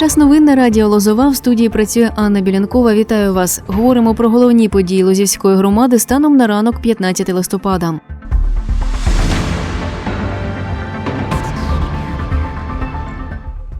Час новин на радіо Лозова в студії працює Анна Білянкова. Вітаю вас. Говоримо про головні події Лозівської громади станом на ранок 15 листопада.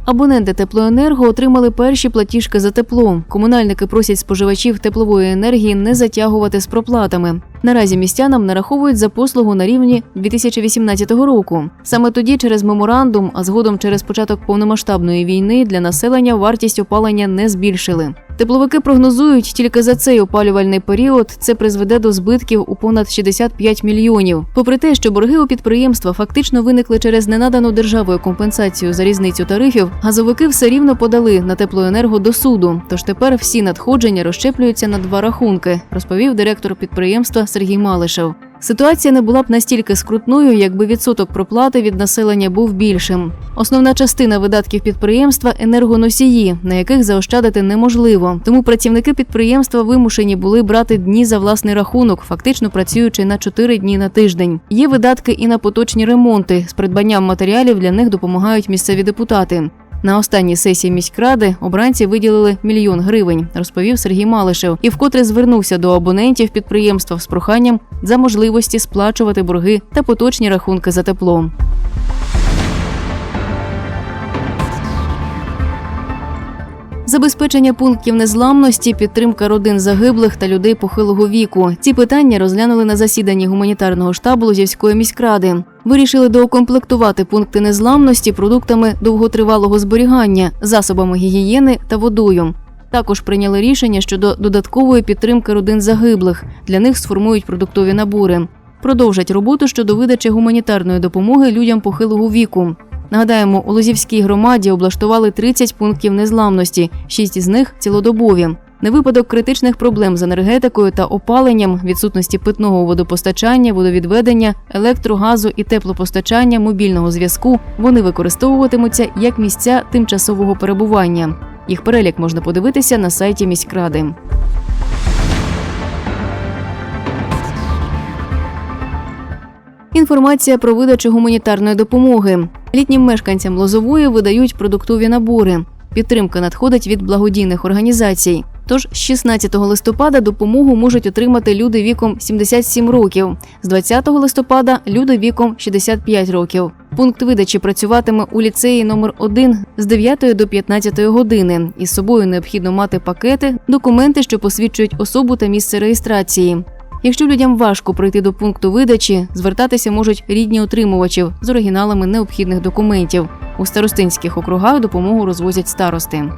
Абоненти теплоенерго отримали перші платіжки за тепло. Комунальники просять споживачів теплової енергії не затягувати з проплатами. Наразі містянам нараховують за послугу на рівні 2018 року. Саме тоді, через меморандум, а згодом через початок повномасштабної війни для населення вартість опалення не збільшили. Тепловики прогнозують, тільки за цей опалювальний період це призведе до збитків у понад 65 мільйонів. Попри те, що борги у підприємства фактично виникли через ненадану державою компенсацію за різницю тарифів, газовики все рівно подали на теплоенерго до суду. Тож тепер всі надходження розщеплюються на два рахунки, розповів директор підприємства Сергій Малишев. Ситуація не була б настільки скрутною, якби відсоток проплати від населення був більшим. Основна частина видатків підприємства енергоносії, на яких заощадити неможливо. Тому працівники підприємства вимушені були брати дні за власний рахунок, фактично працюючи на 4 дні на тиждень. Є видатки і на поточні ремонти. З придбанням матеріалів для них допомагають місцеві депутати. На останній сесії міськради обранці виділили мільйон гривень, розповів Сергій Малишев, і вкотре звернувся до абонентів підприємства з проханням за можливості сплачувати борги та поточні рахунки за тепло. Забезпечення пунктів незламності, підтримка родин загиблих та людей похилого віку. Ці питання розглянули на засіданні гуманітарного штабу Лозівської міськради. Вирішили доукомплектувати пункти незламності продуктами довготривалого зберігання, засобами гігієни та водою. Також прийняли рішення щодо додаткової підтримки родин загиблих. Для них сформують продуктові набори. Продовжать роботу щодо видачі гуманітарної допомоги людям похилого віку. Нагадаємо, у Лозівській громаді облаштували 30 пунктів незламності, 6 з них цілодобові. На випадок критичних проблем з енергетикою та опаленням, відсутності питного водопостачання, водовідведення, електрогазу і теплопостачання, мобільного зв'язку вони використовуватимуться як місця тимчасового перебування. Їх перелік можна подивитися на сайті міськради. Інформація про видачу гуманітарної допомоги. Літнім мешканцям Лозової видають продуктові набори. Підтримка надходить від благодійних організацій. Тож з 16 листопада допомогу можуть отримати люди віком 77 років, з 20 листопада люди віком 65 років. Пункт видачі працюватиме у ліцеї номер 1 з 9 до 15 години. Із собою необхідно мати пакети, документи, що посвідчують особу та місце реєстрації. Якщо людям важко пройти до пункту видачі, звертатися можуть рідні отримувачів з оригіналами необхідних документів. У старостинських округах допомогу розвозять старости.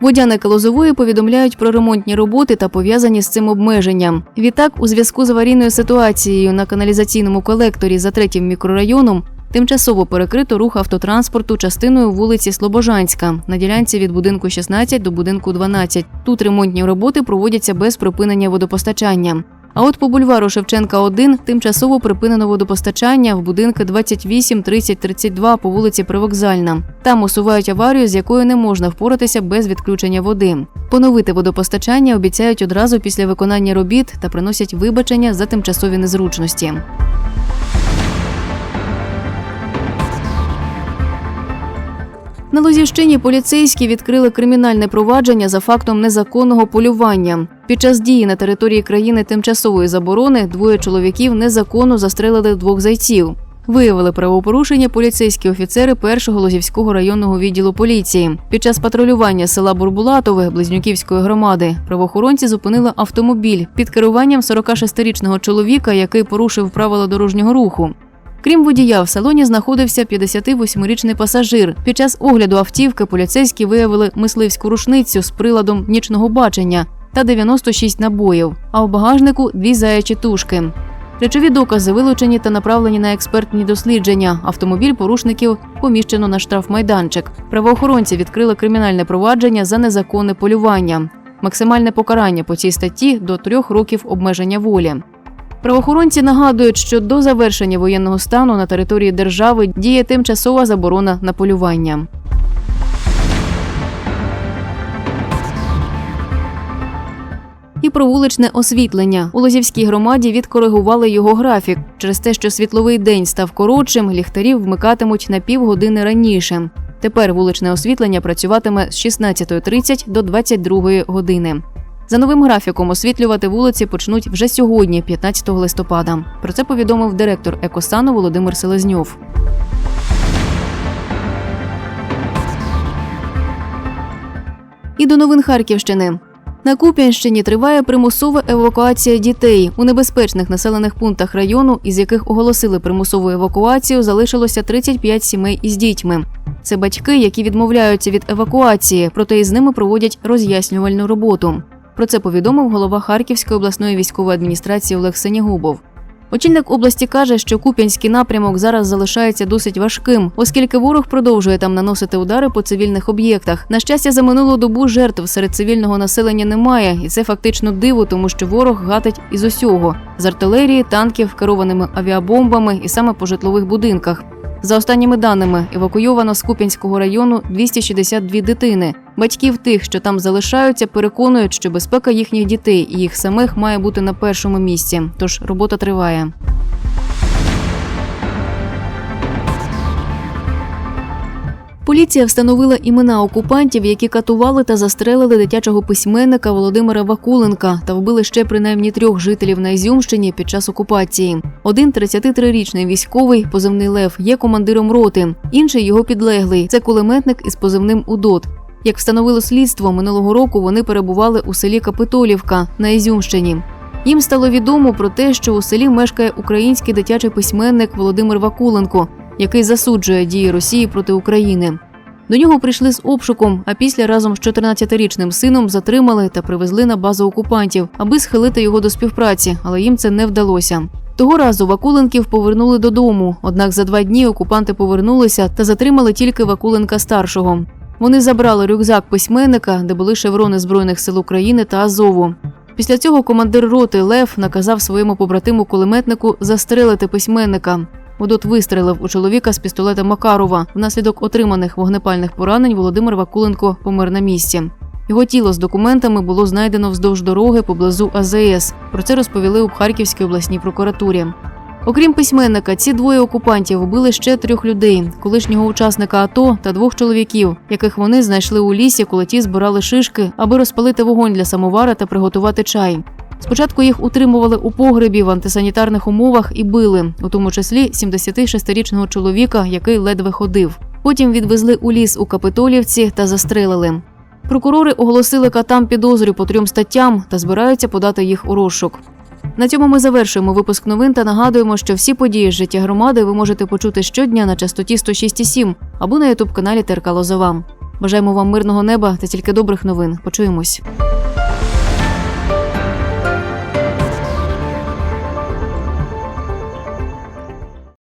Водяники Лозової повідомляють про ремонтні роботи та пов'язані з цим обмеження. Відтак, у зв'язку з аварійною ситуацією на каналізаційному колекторі за третім мікрорайоном тимчасово перекрито рух автотранспорту частиною вулиці Слобожанська на ділянці від будинку 16 до будинку 12. Тут ремонтні роботи проводяться без припинення водопостачання. А от по бульвару Шевченка 1 тимчасово припинено водопостачання в будинки 28, 30, 32 по вулиці Привокзальна. Там усувають аварію, з якою не можна впоратися без відключення води. Поновити водопостачання обіцяють одразу після виконання робіт та приносять вибачення за тимчасові незручності. На Лозівщині поліцейські відкрили кримінальне провадження за фактом незаконного полювання. Під час дії на території країни тимчасової заборони двоє чоловіків незаконно застрелили двох зайців. Виявили правопорушення поліцейські офіцери першого Лозівського районного відділу поліції. Під час патрулювання села Бурбулатове Близнюківської громади правоохоронці зупинили автомобіль під керуванням 46-річного чоловіка, який порушив правила дорожнього руху. Крім водія, в салоні знаходився 58-річний пасажир. Під час огляду автівки поліцейські виявили мисливську рушницю з приладом нічного бачення та 96 набоїв, а у багажнику дві заячі тушки. Речові докази вилучені та направлені на експертні дослідження. Автомобіль порушників поміщено на штрафмайданчик. Правоохоронці відкрили кримінальне провадження за незаконне полювання. Максимальне покарання по цій статті до трьох років обмеження волі. Правоохоронці нагадують, що до завершення воєнного стану на території держави діє тимчасова заборона на полювання. І про вуличне освітлення у Лозівській громаді відкоригували його графік через те, що світловий день став коротшим, ліхтарів вмикатимуть на півгодини раніше. Тепер вуличне освітлення працюватиме з 16.30 до 22 години. За новим графіком освітлювати вулиці почнуть вже сьогодні, 15 листопада. Про це повідомив директор екосану Володимир Селезньов. І до новин Харківщини. На Куп'янщині триває примусова евакуація дітей. У небезпечних населених пунктах району, із яких оголосили примусову евакуацію, залишилося 35 сімей із дітьми. Це батьки, які відмовляються від евакуації, проте із ними проводять роз'яснювальну роботу. Про це повідомив голова Харківської обласної військової адміністрації Олег Сенігубов. Очільник області каже, що Куп'янський напрямок зараз залишається досить важким, оскільки ворог продовжує там наносити удари по цивільних об'єктах. На щастя, за минулу добу жертв серед цивільного населення немає, і це фактично диво, тому що ворог гатить із усього з артилерії, танків, керованими авіабомбами і саме по житлових будинках. За останніми даними, евакуйовано з Куп'янського району 262 дитини. Батьків тих, що там залишаються, переконують, що безпека їхніх дітей і їх самих має бути на першому місці. Тож робота триває. Поліція встановила імена окупантів, які катували та застрелили дитячого письменника Володимира Вакуленка та вбили ще принаймні трьох жителів на Ізюмщині під час окупації. Один 33-річний військовий, позивний Лев, є командиром роти, інший його підлеглий це кулеметник із позивним Удот. Як встановило слідство, минулого року вони перебували у селі Капитолівка на Ізюмщині. Їм стало відомо про те, що у селі мешкає український дитячий письменник Володимир Вакуленко, який засуджує дії Росії проти України. До нього прийшли з обшуком, а після разом з 14-річним сином затримали та привезли на базу окупантів, аби схилити його до співпраці, але їм це не вдалося. Того разу Вакуленків повернули додому. Однак за два дні окупанти повернулися та затримали тільки Вакуленка старшого. Вони забрали рюкзак письменника, де були шеврони Збройних сил України та Азову. Після цього командир роти Лев наказав своєму побратиму кулеметнику застрелити письменника. Удот вистрелив у чоловіка з пістолета Макарова. Внаслідок отриманих вогнепальних поранень Володимир Вакуленко помер на місці. Його тіло з документами було знайдено вздовж дороги поблизу АЗС. Про це розповіли у Харківській обласній прокуратурі. Окрім письменника, ці двоє окупантів вбили ще трьох людей: колишнього учасника АТО та двох чоловіків, яких вони знайшли у лісі, коли ті збирали шишки, аби розпалити вогонь для самовара та приготувати чай. Спочатку їх утримували у погребі в антисанітарних умовах і били, у тому числі 76-річного чоловіка, який ледве ходив. Потім відвезли у ліс у Капитолівці та застрелили. Прокурори оголосили катам підозрю по трьом статтям та збираються подати їх у розшук. На цьому ми завершуємо випуск новин та нагадуємо, що всі події з життя громади ви можете почути щодня на частоті 106,7 або на ютуб каналі ТРК Лозова. Бажаємо вам мирного неба та тільки добрих новин. Почуємось.